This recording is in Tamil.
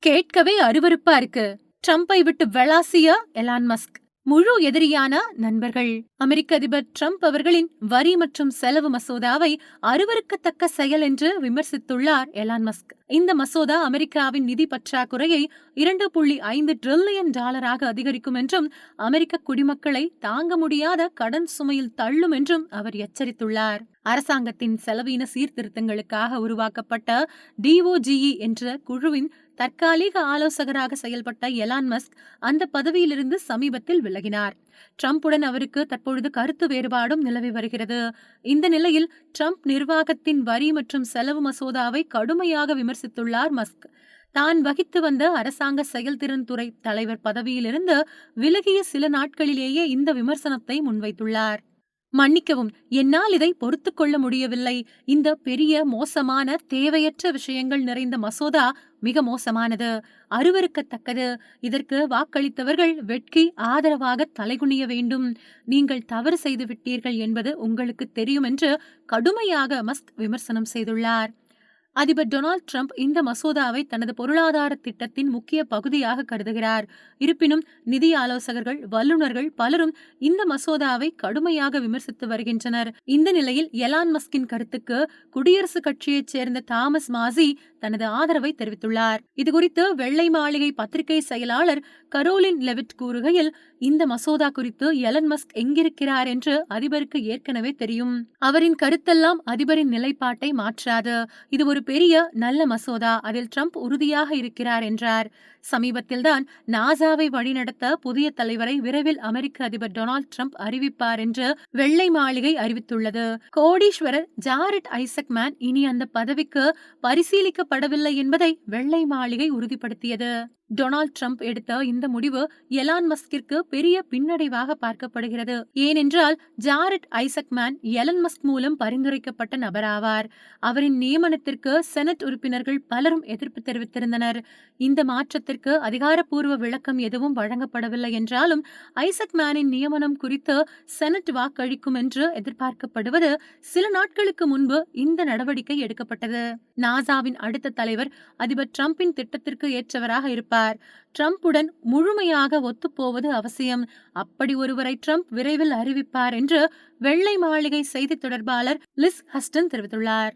கேட்கவே அருவருப்பா இருக்கு. ட்ரம்பை விட்டு வெளாசிய எலான் மஸ்க். முழு எதிரியான நண்பர்கள். அமெரிக்க அதிபர் ட்ரம்ப் அவர்களின் வரி மற்றும் செலவு மசோதாவை அருவருக்கத்தக்க செயல் என்று விமர்சித்துள்ளார் எலான் மஸ்க். இந்த மசோதா அமெரிக்காவின் நிதி பற்றாக்குறையை இரண்டு புள்ளி ஐந்து டிரில்லியன் டாலராக அதிகரிக்கும் என்றும் அமெரிக்க குடிமக்களை தாங்க முடியாத கடன் சுமையில் தள்ளும் என்றும் அவர் எச்சரித்துள்ளார். அரசாங்கத்தின் செலவீன சீர்திருத்தங்களுக்காக உருவாக்கப்பட்ட டிஓஜிஇ என்ற குழுவின் தற்காலிக ஆலோசகராக செயல்பட்ட எலான் மஸ்க் அந்த பதவியிலிருந்து சமீபத்தில் விலகினார். ட்ரம்புடன் அவருக்கு தற்பொழுது கருத்து வேறுபாடும் நிலவி வருகிறது. இந்த நிலையில் ட்ரம்ப் நிர்வாகத்தின் வரி மற்றும் செலவு மசோதாவை கடுமையாக விமர்சித்துள்ளார் மஸ்க். தான் வகித்து வந்த அரசாங்க செயல்திறன் துறை தலைவர் பதவியிலிருந்து விலகிய சில நாட்களிலேயே இந்த விமர்சனத்தை முன்வைத்துள்ளார். மன்னிக்கவும் என்னால் இதை பொறுத்து கொள்ள முடியவில்லை. இந்த பெரிய மோசமான தேவையற்ற விஷயங்கள் நிறைந்த மசோதா மிக மோசமானது. அருவருக்கத்தக்கது. இதற்கு வாக்களித்தவர்கள் வெட்கி ஆதரவாக தலைகுனிய வேண்டும். நீங்கள் தவறு செய்து விட்டீர்கள் என்பது உங்களுக்கு தெரியும் என்று கடுமையாக மஸ்க் விமர்சனம் செய்துள்ளார். அதிபர் டொனால்ட் ட்ரம்ப் இந்த மசோதாவை தனது பொருளாதார திட்டத்தின் முக்கிய பகுதியாக கருதுகிறார். இருப்பினும் நிதி ஆலோசகர்கள் வல்லுநர்கள் பலரும் இந்த மசோதாவை கடுமையாக விமர்சித்து வருகின்றனர். இந்த நிலையில் எலான் மஸ்கின் கருத்துக்கு குடியரசுக் கட்சியைச் சேர்ந்த தாமஸ் மாசி தனது ஆதரவை தெரிவித்துள்ளார். இதுகுறித்து வெள்ளை மாளிகை பத்திரிகை செயலாளர் கரோலின் லெவிட் கூறுகையில் இந்த மசோதா குறித்து எலன் மஸ்க் எங்கிருக்கிறார் என்று அதிபருக்கு ஏற்கனவே தெரியும். அவரின் கருத்தெல்லாம் அதிபரின் நிலைப்பாட்டை மாற்றாது. இது ஒரு பெரிய நல்ல மசோதா. அதில் ட்ரம்ப் உறுதியாக இருக்கிறார் என்றார். சமீபத்தில்தான் நாசாவை வழிநடத்த புதிய தலைவரை விரைவில் அமெரிக்க அதிபர் டொனால்ட் ட்ரம்ப் அறிவிப்பார் என்று வெள்ளை மாளிகை அறிவித்துள்ளது. கோடீஸ்வரர் ஜாரட் ஐசக்மேன் இனி அந்த பதவிக்கு பரிசீலிக்கப்படவில்லை என்பதை வெள்ளை மாளிகை உறுதிப்படுத்தியது. டொனால்ட் ட்ரம்ப் எடுத்த இந்த முடிவு எலான் மஸ்கிற்கு பெரிய பின்னடைவாக பார்க்கப்படுகிறது. ஏனென்றால் Jared Isaacman Elon Musk மூலம் பரிந்துரைக்கப்பட்ட நபராவார். அவரின் நியமனத்திற்கு செனட் உறுப்பினர்கள் பலரும் எதிர்ப்பு தெரிவித்திருந்தனர். இந்த மாற்றத்திற்கு அதிகாரப்பூர்வ விளக்கம் எதுவும் வழங்கப்படவில்லை என்றாலும் ஐசக் மேனின் நியமனம் குறித்து செனட் வாக்களிக்கும் என்று எதிர்பார்க்கப்படுவது சில நாட்களுக்கு முன்பு இந்த நடவடிக்கை எடுக்கப்பட்டது. நாசாவின் அடுத்த தலைவர் அதிபர் ட்ரம்பின் திட்டத்திற்கு ஏற்றவராக இருப்பார். ட்ரம்புடன் முழுமையாக ஒத்துப்போவது அவசியம். அப்படி ஒருவரை ட்ரம்ப் விரைவில் அறிவிப்பார் என்று வெள்ளை மாளிகை செய்தி தொடர்பாளர் லிஸ் ஹஸ்டன் தெரிவித்துள்ளார்.